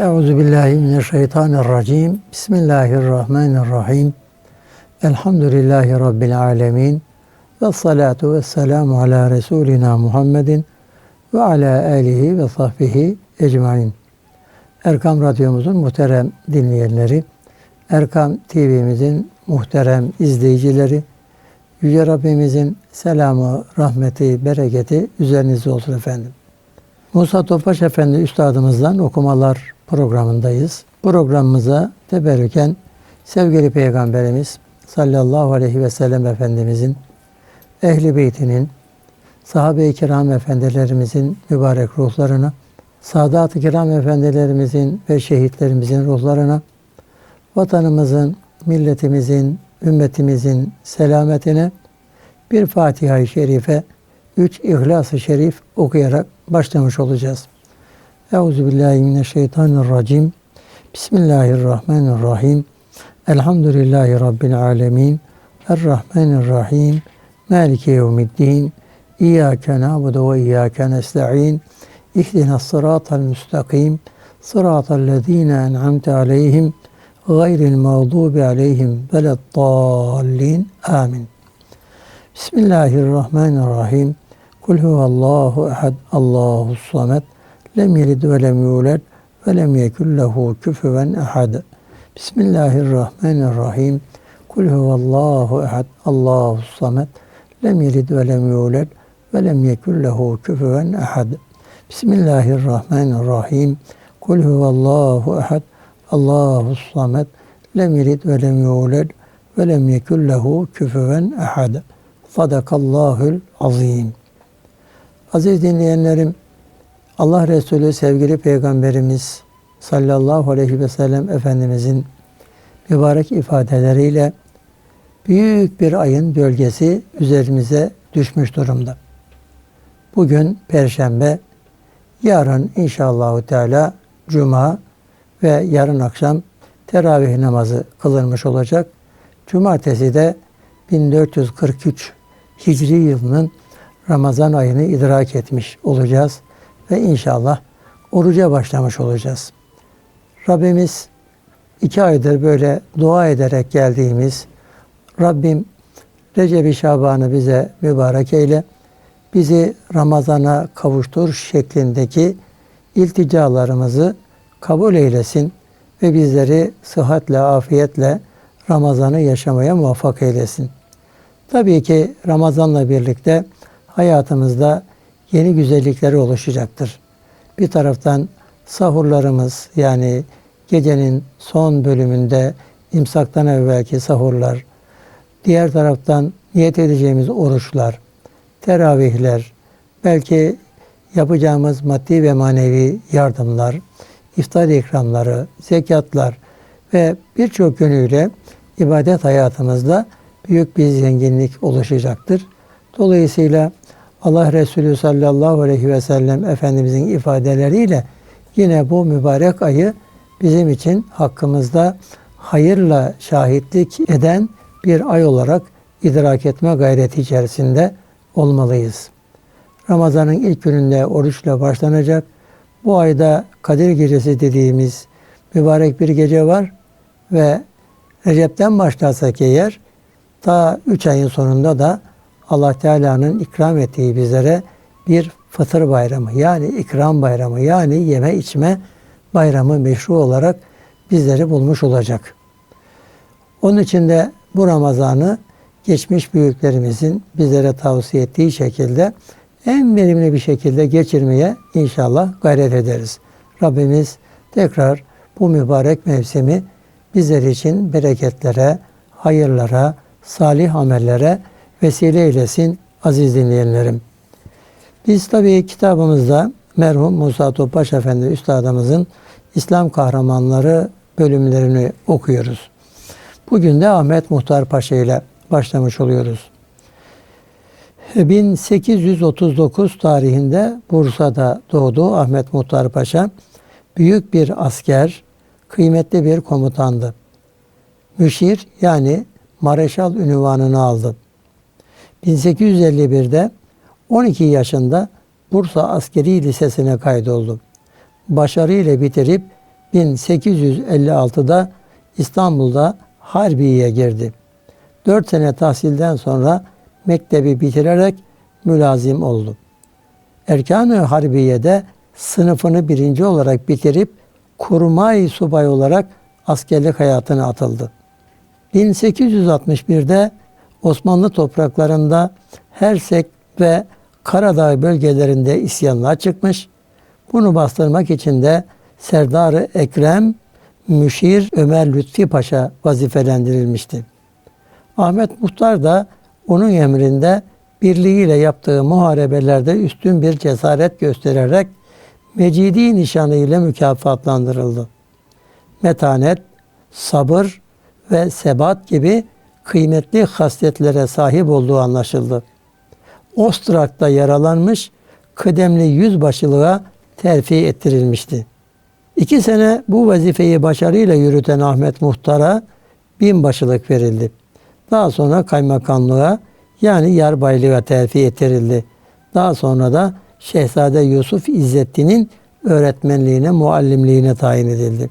Euzu billahi mineşşeytanirracim. Bismillahirrahmanirrahim. Elhamdülillahi rabbil alamin. Ve salatu ve selamu ala Resulina Muhammedin ve ala alihi ve sahbihi ecmain. Erkam Radyomuzun muhterem dinleyenleri, Erkam TV'mizin muhterem izleyicileri, Yüce Rabbimizin selamı, rahmeti, bereketi üzerinize olsun efendim. Musa Topaş Efendi Üstadımızdan okumalar programındayız. Programımıza teberrüken sevgili Peygamberimiz sallallahu aleyhi ve sellem Efendimizin, ehli beytinin, sahabe-i kiram efendilerimizin mübarek ruhlarına, Sadat-ı kiram efendilerimizin ve şehitlerimizin ruhlarına, vatanımızın, milletimizin, ümmetimizin selametine bir Fatiha-i Şerife, üç İhlas-ı Şerif okuyarak başlamış olacağız. Euzubillahimineşşeytanirracim. Bismillahirrahmanirrahim. Elhamdülillahi Rabbil alemin. Errahmanirrahim. Maliki yevmiddin. İyyâke na'budu ve iyyâke nesta'in. İhdina sıratal müstakim. Sıratal lezîne en'amte aleyhim. Gayril mağdubi aleyhim veleddallin. Amin. Bismillahirrahmanirrahim. Kul huvallahu ehad, Allahu samet, lem yelid ve lem yulad ve lem yekun lehu küfüven ehad. Bismillahirrahmanirrahim. Kul huvallahu ehad, Allahu samet, lem yelid ve lem yulad ve lem yekun lehu küfüven ehad. Bismillahirrahmanirrahim. Kul huvallahu ehad, Allahu samet, lem yelid ve lem yulad ve lem yekun lehu küfüven ehad. Sadakallahül azim. Aziz dinleyenlerim, Allah Resulü sevgili Peygamberimiz sallallahu aleyhi ve sellem Efendimizin mübarek ifadeleriyle büyük bir ayın gölgesi üzerimize düşmüş durumda. Bugün Perşembe, yarın inşallahü teala Cuma ve yarın akşam teravih namazı kılınmış olacak. Cumartesi de 1443 Hicri yılının Ramazan ayını idrak etmiş olacağız ve inşallah oruca başlamış olacağız. Rabbimiz iki aydır böyle dua ederek geldiğimiz Rabbim Recep-i Şaban'ı bize mübarek eyle, bizi Ramazan'a kavuştur şeklindeki ilticalarımızı kabul eylesin ve bizleri sıhhatle, afiyetle Ramazan'ı yaşamaya muvaffak eylesin. Tabii ki Ramazan'la birlikte hayatımızda yeni güzellikleri oluşacaktır. Bir taraftan sahurlarımız yani gecenin son bölümünde imsaktan evvelki sahurlar, diğer taraftan niyet edeceğimiz oruçlar, teravihler, belki yapacağımız maddi ve manevi yardımlar, iftar ikramları, zekatlar ve birçok yönüyle ibadet hayatımızda büyük bir zenginlik oluşacaktır. Dolayısıyla Allah Resulü sallallahu aleyhi ve sellem Efendimizin ifadeleriyle yine bu mübarek ayı bizim için hakkımızda hayırla şahitlik eden bir ay olarak idrak etme gayreti içerisinde olmalıyız. Ramazan'ın ilk gününde oruçla başlanacak. Bu ayda Kadir Gecesi dediğimiz mübarek bir gece var ve Recep'ten başlarsak eğer ta üç ayın sonunda da Allah Teala'nın ikram ettiği bizlere bir fıtır bayramı yani ikram bayramı yani yeme içme bayramı meşru olarak bizleri bulmuş olacak. Onun için de bu Ramazan'ı geçmiş büyüklerimizin bizlere tavsiye ettiği şekilde en verimli bir şekilde geçirmeye inşallah gayret ederiz. Rabbimiz tekrar bu mübarek mevsimi bizler için bereketlere, hayırlara, salih amellere vesile eylesin aziz dinleyenlerim. Biz tabii kitabımızda merhum Musa Topbaş Efendi Üstadımızın İslam kahramanları bölümlerini okuyoruz. Bugün de Ahmet Muhtar Paşa ile başlamış oluyoruz. 1839 tarihinde Bursa'da doğdu Ahmet Muhtar Paşa. Büyük bir asker, kıymetli bir komutandı. Müşir yani Mareşal ünvanını aldı. 1851'de 12 yaşında Bursa Askeri Lisesi'ne kaydoldu. Başarıyla bitirip 1856'da İstanbul'da Harbiye'ye girdi. 4 sene tahsilden sonra mektebi bitirerek mülazim oldu. Erkan-ı Harbiye'de sınıfını birinci olarak bitirip kurmay subay olarak askerlik hayatına atıldı. 1861'de Osmanlı topraklarında Hersek ve Karadağ bölgelerinde isyanlar çıkmış. Bunu bastırmak için de Serdar-ı Ekrem Müşir Ömer Lütfi Paşa vazifelendirilmişti. Ahmet Muhtar da onun emrinde birliğiyle yaptığı muharebelerde üstün bir cesaret göstererek Mecidi nişanı ile mükafatlandırıldı. Metanet, sabır ve sebat gibi kıymetli hasletlere sahip olduğu anlaşıldı. Ostrak'ta yaralanmış, kıdemli yüzbaşılığa terfi ettirilmişti. İki sene bu vazifeyi başarıyla yürüten Ahmet Muhtar'a binbaşılık verildi. Daha sonra kaymakamlığa yani yarbaylığa terfi ettirildi. Daha sonra da Şehzade Yusuf İzzettin'in öğretmenliğine, muallimliğine tayin edildi.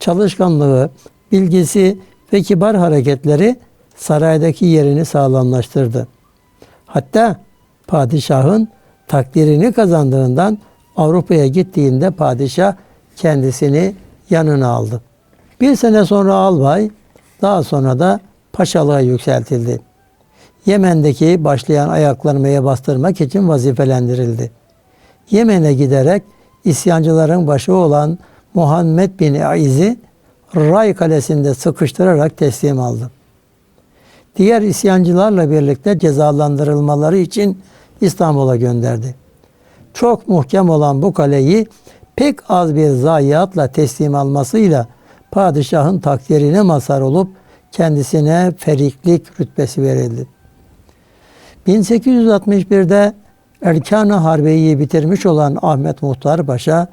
Çalışkanlığı, bilgisi ve kibar hareketleri saraydaki yerini sağlamlaştırdı. Hatta padişahın takdirini kazandığından Avrupa'ya gittiğinde padişah kendisini yanına aldı. Bir sene sonra albay, daha sonra da paşalığa yükseltildi. Yemen'deki başlayan ayaklanmaya bastırmak için vazifelendirildi. Yemen'e giderek isyancıların başı olan Muhammed bin Aiz'i Ray Kalesi'nde sıkıştırarak teslim aldı. Diğer isyancılarla birlikte cezalandırılmaları için İstanbul'a gönderdi. Çok muhkem olan bu kaleyi pek az bir zayiatla teslim almasıyla padişahın takdirine mazhar olup kendisine feriklik rütbesi verildi. 1861'de Erkan-ı Harbiye'yi bitirmiş olan Ahmet Muhtar Paşa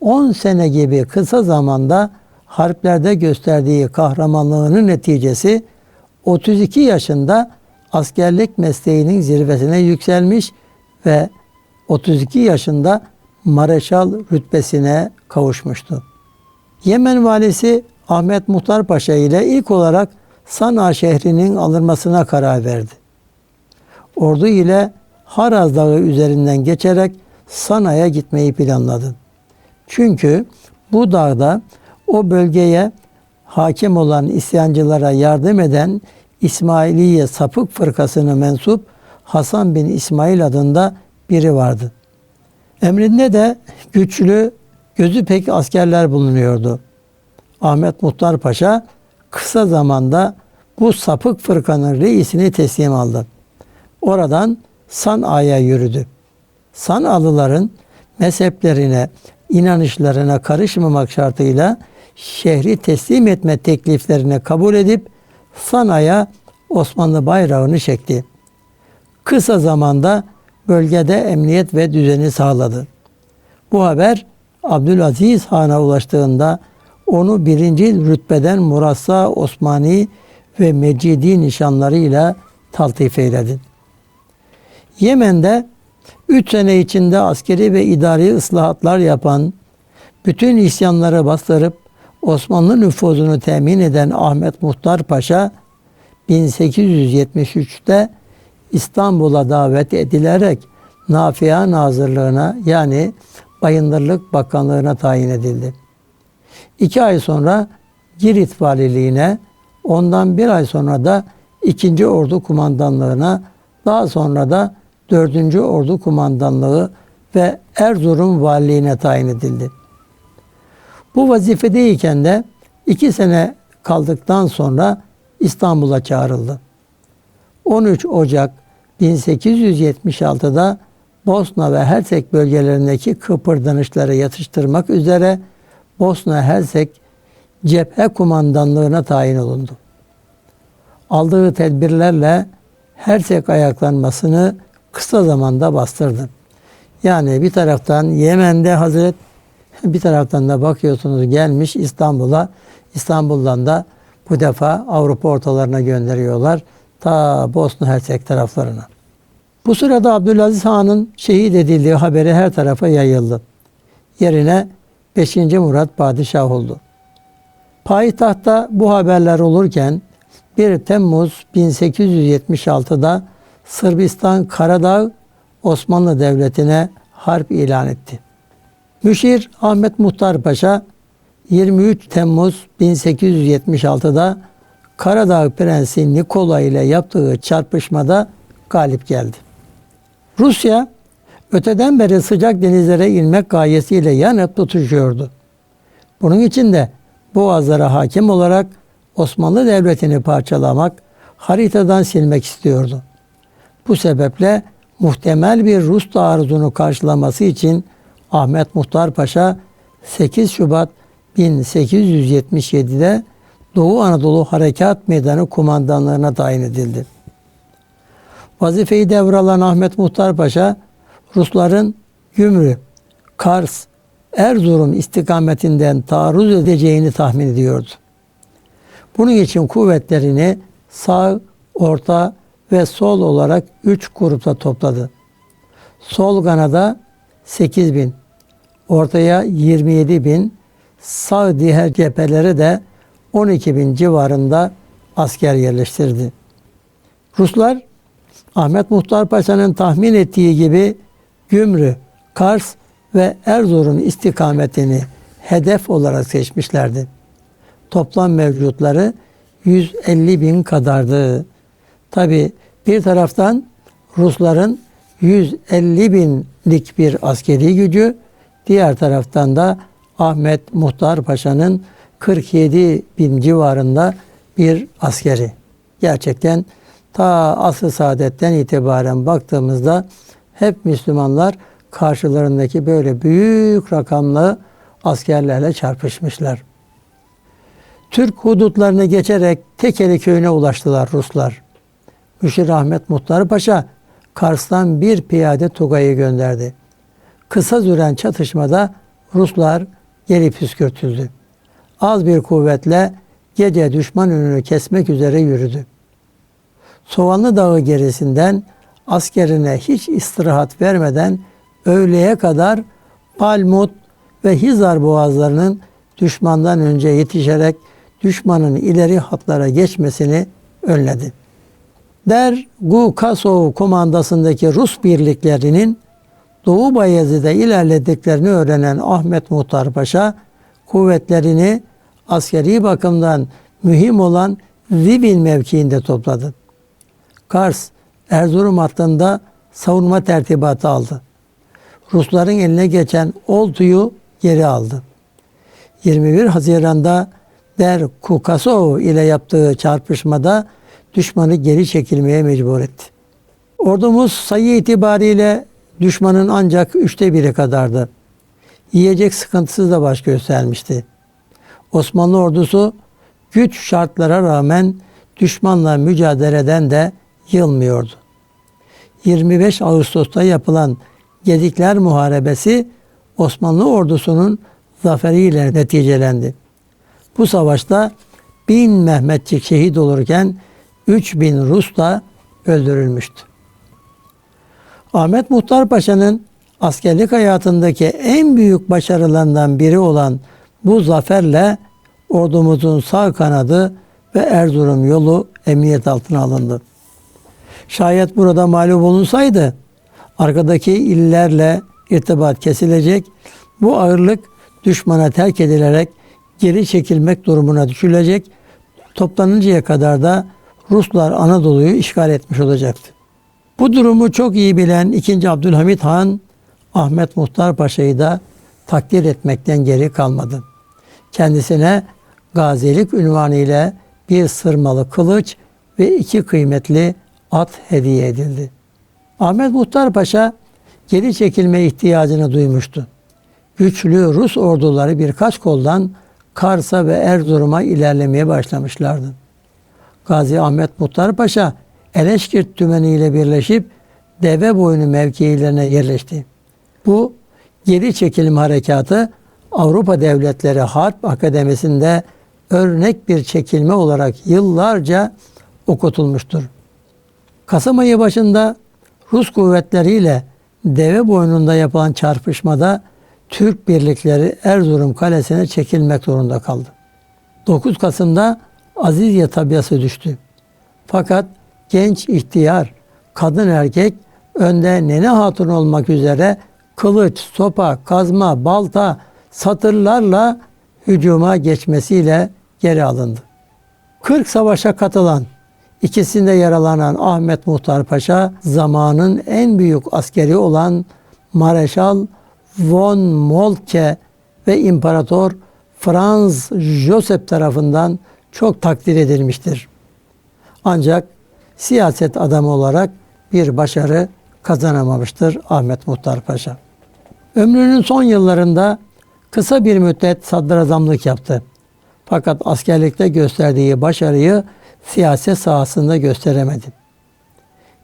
10 sene gibi kısa zamanda harplerde gösterdiği kahramanlığının neticesi 32 yaşında askerlik mesleğinin zirvesine yükselmiş ve 32 yaşında Mareşal rütbesine kavuşmuştu. Yemen valisi Ahmet Muhtar Paşa ile ilk olarak Sana şehrinin alınmasına karar verdi. Ordu ile Haraz Dağı üzerinden geçerek Sana'ya gitmeyi planladı. Çünkü bu dağda o bölgeye hakim olan isyancılara yardım eden İsmailiye sapık fırkasına mensup Hasan bin İsmail adında biri vardı. Emrinde de güçlü, gözü pek askerler bulunuyordu. Ahmet Muhtar Paşa kısa zamanda bu sapık fırkanın reisini teslim aldı. Oradan San'a'ya yürüdü. San'alıların mezheplerine, inanışlarına karışmamak şartıyla şehri teslim etme tekliflerini kabul edip Sana'ya Osmanlı bayrağını çekti. Kısa zamanda bölgede emniyet ve düzeni sağladı. Bu haber Abdülaziz Han'a ulaştığında onu birinci rütbeden Murassa Osmani ve Mecidi nişanlarıyla taltif eyledi. Yemen'de 3 sene içinde askeri ve idari ıslahatlar yapan, bütün isyanları bastırıp Osmanlı nüfuzunu temin eden Ahmet Muhtar Paşa 1873'te İstanbul'a davet edilerek Nafia Nazırlığına yani Bayındırlık Bakanlığına tayin edildi. İki ay sonra Girit Valiliğine, ondan bir ay sonra da 2. Ordu Kumandanlığına, daha sonra da 4. Ordu Kumandanlığı ve Erzurum Valiliğine tayin edildi. Bu vazifedeyken de iki sene kaldıktan sonra İstanbul'a çağrıldı. 13 Ocak 1876'da Bosna ve Hersek bölgelerindeki kıpırdanışları yatıştırmak üzere Bosna Hersek cephe kumandanlığına tayin olundu. Aldığı tedbirlerle Hersek ayaklanmasını kısa zamanda bastırdı. Yani bir taraftan Yemen'de Hazret bir taraftan da bakıyorsunuz gelmiş İstanbul'a. İstanbul'dan da bu defa Avrupa ortalarına gönderiyorlar. Ta Bosna Hersek taraflarına. Bu sırada Abdülaziz Han'ın şehit edildiği haberi her tarafa yayıldı. Yerine 5. Murat padişah oldu. Payitahtta bu haberler olurken 1 Temmuz 1876'da Sırbistan Karadağ Osmanlı Devleti'ne harp ilan etti. Müşir Ahmet Muhtar Paşa 23 Temmuz 1876'da Karadağ Prensi Nikola ile yaptığı çarpışmada galip geldi. Rusya öteden beri sıcak denizlere inmek gayesiyle yanıp tutuşuyordu. Bunun için de Boğazlara hakim olarak Osmanlı Devleti'ni parçalamak, haritadan silmek istiyordu. Bu sebeple muhtemel bir Rus taarruzunu karşılaması için Ahmet Muhtar Paşa 8 Şubat 1877'de Doğu Anadolu Harekat Meydanı kumandanlığına tayin edildi. Vazifeyi devralan Ahmet Muhtar Paşa, Rusların Gümrü, Kars, Erzurum istikametinden taarruz edeceğini tahmin ediyordu. Bunun için kuvvetlerini sağ, orta ve sol olarak üç grupta topladı. Sol kanada 8 bin, ortaya 27 bin, sağ diğer cephelere de 12 bin civarında asker yerleştirdi. Ruslar Ahmet Muhtar Paşa'nın tahmin ettiği gibi Gümrü, Kars ve Erzurum istikametini hedef olarak seçmişlerdi. Toplam mevcutları 150 bin kadardı. Tabi bir taraftan Rusların 150 binlik bir askeri gücü, diğer taraftan da Ahmet Muhtar Paşa'nın 47 bin civarında bir askeri. Gerçekten ta asr saadetten itibaren baktığımızda hep Müslümanlar karşılarındaki böyle büyük rakamlı askerlerle çarpışmışlar. Türk hudutlarını geçerek Tekeli köyüne ulaştılar Ruslar. Müşir Ahmet Muhtar Paşa Kars'tan bir piyade Tugay'ı gönderdi. Kısa süren çatışmada Ruslar geri püskürtüldü. Az bir kuvvetle gece düşman önünü kesmek üzere yürüdü. Soğanlı Dağı gerisinden askerine hiç istirahat vermeden öğleye kadar Palmut ve Hizar boğazlarının düşmandan önce yetişerek düşmanın ileri hatlara geçmesini önledi. Der Gukasov komandasındaki Rus birliklerinin Doğu Bayezid'e ilerlediklerini öğrenen Ahmet Muhtar Paşa kuvvetlerini askeri bakımdan mühim olan Zibil mevkiinde topladı. Kars, Erzurum hattında savunma tertibatı aldı. Rusların eline geçen Oltu'yu geri aldı. 21 Haziran'da Der Kukasov ile yaptığı çarpışmada düşmanı geri çekilmeye mecbur etti. Ordumuz sayı itibariyle düşmanın ancak üçte biri kadardı. Yiyecek sıkıntısı da baş göstermişti. Osmanlı ordusu güç şartlara rağmen düşmanla mücadeleden de yılmıyordu. 25 Ağustos'ta yapılan Gedikler Muharebesi Osmanlı ordusunun zaferiyle neticelendi. Bu savaşta bin Mehmetçik şehit olurken 3000 Rus da öldürülmüştü. Ahmet Muhtar Paşa'nın askerlik hayatındaki en büyük başarılarından biri olan bu zaferle ordumuzun sağ kanadı ve Erzurum yolu emniyet altına alındı. Şayet burada mağlup olunsaydı arkadaki illerle irtibat kesilecek, bu ağırlık düşmana terk edilerek geri çekilmek durumuna düşülecek, toplanıncaya kadar da Ruslar Anadolu'yu işgal etmiş olacaktı. Bu durumu çok iyi bilen 2. Abdülhamit Han, Ahmet Muhtar Paşa'yı da takdir etmekten geri kalmadı. Kendisine gazilik ünvanı ile bir sırmalı kılıç ve iki kıymetli at hediye edildi. Ahmet Muhtar Paşa geri çekilme ihtiyacını duymuştu. Güçlü Rus orduları birkaç koldan Kars'a ve Erzurum'a ilerlemeye başlamışlardı. Gazi Ahmet Muhtar Paşa Eleşkirt Tümeni ile birleşip deve boynu mevkilerine yerleşti. Bu geri çekilme harekatı Avrupa Devletleri Harp Akademisi'nde örnek bir çekilme olarak yıllarca okutulmuştur. Kasım ayı başında Rus kuvvetleriyle deve boynunda yapılan çarpışmada Türk birlikleri Erzurum kalesine çekilmek zorunda kaldı. 9 Kasım'da Azizye tabiası düştü. Fakat genç ihtiyar, kadın erkek önde Nene Hatun olmak üzere kılıç, sopa, kazma, balta, satırlarla hücuma geçmesiyle geri alındı. 40 savaşa katılan, ikisinde yaralanan Ahmet Muhtar Paşa zamanın en büyük askeri olan Mareşal von Moltke ve İmparator Franz Joseph tarafından çok takdir edilmiştir. Ancak siyaset adamı olarak bir başarı kazanamamıştır Ahmet Muhtar Paşa. Ömrünün son yıllarında kısa bir müddet sadrazamlık yaptı. Fakat askerlikte gösterdiği başarıyı siyaset sahasında gösteremedi.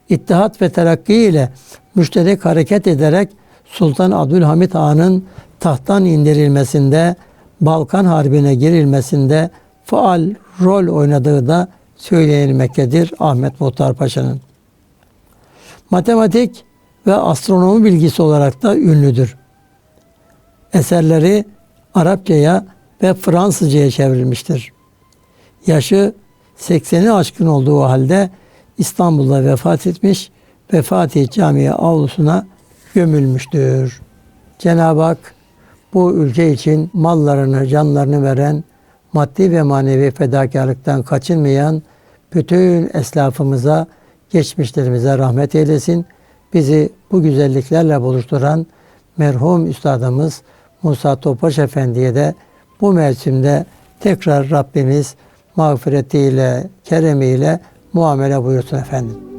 İttihat ve Terakki ile müşterek hareket ederek Sultan Abdülhamit Han'ın tahttan indirilmesinde, Balkan Harbi'ne girilmesinde faal rol oynadığı da söylenilmektedir Ahmet Muhtar Paşa'nın. Matematik ve astronomi bilgisi olarak da ünlüdür. Eserleri Arapçaya ve Fransızcaya çevrilmiştir. Yaşı 80'i aşkın olduğu halde İstanbul'da vefat etmiş ve Fatih Camii avlusuna gömülmüştür. Cenab-ı Hak bu ülke için mallarını, canlarını veren, maddi ve manevi fedakarlıktan kaçınmayan bütün eslafımıza, geçmişlerimize rahmet eylesin. Bizi bu güzelliklerle buluşturan merhum üstadımız Musa Topaş Efendi'ye de bu mevsimde tekrar Rabbimiz mağfiretiyle, keremiyle muamele buyursun efendim.